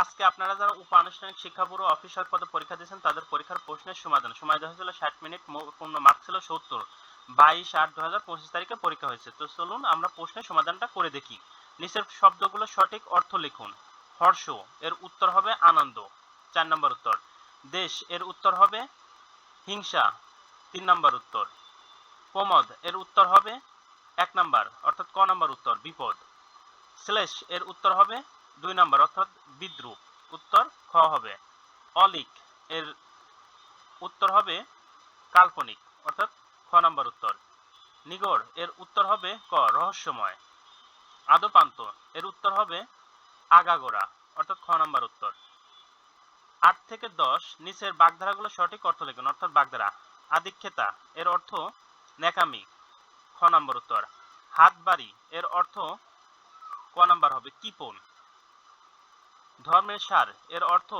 আজকে আপনারা যারা উপ আনুষ্ঠানিক শিক্ষা ব্যুরো অফিসার পদে পরীক্ষা দিয়েছেন, তাদের পরীক্ষার প্রশ্নের সমাধান। সময় দেওয়া হয়েছিল ষাট মিনিট পূর্ণ মার্ক ছিল সত্তর। বাইশ আট দু হাজার পঁচিশ তারিখে পরীক্ষা হয়েছে। তো চলুন আমরা প্রশ্নের সমাধানটা করে দেখি। নিচের শব্দগুলো সঠিক অর্থ লিখুন। হর্ষ, এর উত্তর হবে আনন্দ। চার নম্বর উত্তর। দেশ, এর উত্তর হবে হিংসা। তিন নম্বর উত্তর। প্রমদ, এর উত্তর হবে এক নাম্বার, অর্থাৎ ক নাম্বার উত্তর, বিপদ। শ্লেষ, এর উত্তর হবে দুই নাম্বার, অর্থাৎ বিদ্রুপ। উত্তর খ হবে। অলিক। এর উত্তর হবে কাল্পনিক, অর্থাৎ খ নাম্বার উত্তর। নিগড়। এর উত্তর হবে ক, রহস্যময়। আদপান্ত এর উত্তর হবে আগাগোড়া, অর্থাৎ খ নাম্বার উত্তর। আট থেকে দশ, নিচের বাগধারাগুলো সঠিক অর্থ লিখুন, অর্থাৎ বাগধারা। আদিক্ষেতা। এর অর্থ নেকামি খ নাম্বার উত্তর। হাত বাড়ি এর অর্থ ক নাম্বার হবে কিপন। ধর্মের সার, এর অর্থ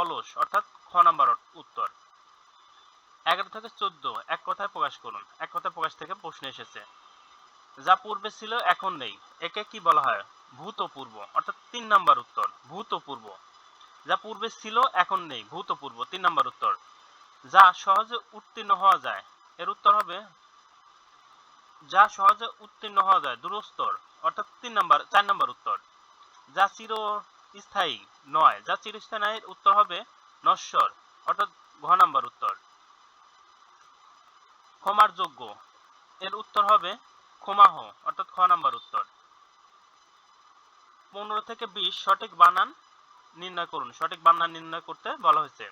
অলস, অর্থাৎ খ নাম্বার উত্তর। এগারো থেকে চোদ্দ, এক কথায় প্রকাশ করুন। এক কথায় প্রকাশ থেকে প্রশ্ন এসেছে। যা পূর্বে ছিল, এখন নেই। একে কি বলা হয়? ভূতপূর্ব অর্থাৎ তিন নাম্বার উত্তর। ভূতপূর্ব যা পূর্বে ছিল, এখন নেই। ভূতপূর্ব তিন নাম্বার উত্তর। যা সহজে উত্তীর্ণ হওয়া যায়, এর উত্তর হবে যা সহজে উত্তীর্ণ হওয়া যায় দূরস্তর অর্থাৎ তিন নাম্বার, চার নাম্বার উত্তর। যা চির স্থায়ী, নয়। যা চিরস্থায়ী উত্তর হবে নশ্বর, অর্থাৎ ঘ নাম্বার উত্তর। ক্ষমার যোগ্য। এর উত্তর হবে ক্ষমাহ, অর্থাৎ খ নাম্বার উত্তর। পনেরো থেকে বিশ, সঠিক বানান নির্ণয় করুন। সঠিক বানান নির্ণয় করতে বলা হয়েছে।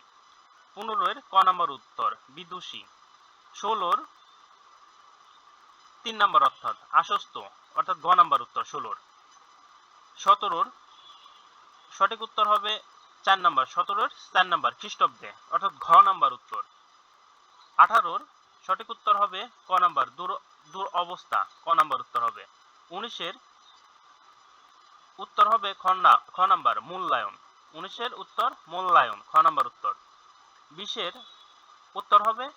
পনেরোর ক নাম্বার উত্তর, বিদুষী। ষোলোর তিন নাম্বার অর্থাৎ আশ্বস্ত, অর্থাৎ ঘ নাম্বার উত্তর, ষোলোর। সতেরোর সঠিক উত্তর হবে চার নাম্বার, সতেরোর চার নাম্বার, খ্রিস্টাব্দে, অর্থাৎ ঘ নাম্বার উত্তর। আঠারোর সঠিক উত্তর হবে ক নাম্বার, দূর দূর অবস্থা ক নাম্বার উত্তর হবে। উনিশের উত্তর হবে খ না- খ নাম্বার, মূল্যায়ন। উনিশের উত্তর, মূল্যায়ন, খ নাম্বার উত্তর। বিশের উত্তর হবে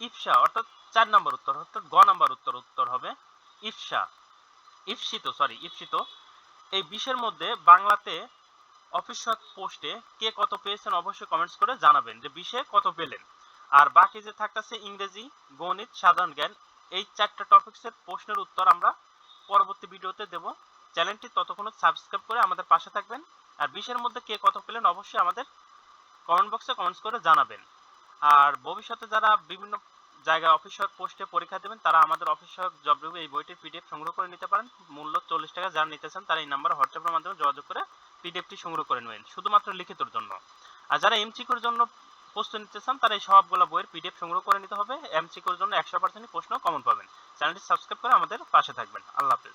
ইফসা অর্থাৎ চার নাম্বার উত্তর, অর্থাৎ গ নাম্বার উত্তর উত্তর হবে ইফসা ইফসিত সরি ইফসিত এই বিশের মধ্যে বাংলাতে অফিসিয়াল পোস্টে কে কত পেয়েছেন অবশ্যই কমেন্টস করে জানাবেন যে বিশে কত পেলেন। আর বাকি যে থাকতেছে ইংরেজি, গণিত, সাধারণ জ্ঞান, এই চারটা টপিকসের প্রশ্নের উত্তর আমরা পরবর্তী ভিডিওতে দেব। চ্যানেলটি ততক্ষণ সাবস্ক্রাইব করে আমাদের পাশে থাকবেন। আর বিশের মধ্যে কে কত পেলেন অবশ্যই আমাদের কমেন্ট বক্সে কমেন্টস করে জানাবেন। আর ভবিষ্যতে যারা বিভিন্ন জায়গায় অফিসিয়াল পোস্টে পরীক্ষা দেবেন, তারা আমাদের অফিসিয়াল জব রিভিউ এই বইটির পিডিএফ সংগ্রহ করে নিতে পারেন। মূল্য চল্লিশ টাকা যারা নিতে চান তারা এই নাম্বারে হোয়াটসঅ্যাপের মাধ্যমে যোগাযোগ করে পিডিএফটি সংগ্রহ করে নেবেন, শুধুমাত্র লিখিতর জন্য। আর যারা এমসিকিউর জন্য প্রস্তুতি নিতে চান, তারা এই সবগুলো বইয়ের পিডিএফ সংগ্রহ করে নিতে হবে। এমসিকিউর জন্য একশো পার্সেন্ট প্রশ্ন কমন পাবেন। চ্যানেলটি সাবস্ক্রাইব করে আমাদের পাশে থাকবেন। আল্লাহ হাফেজ।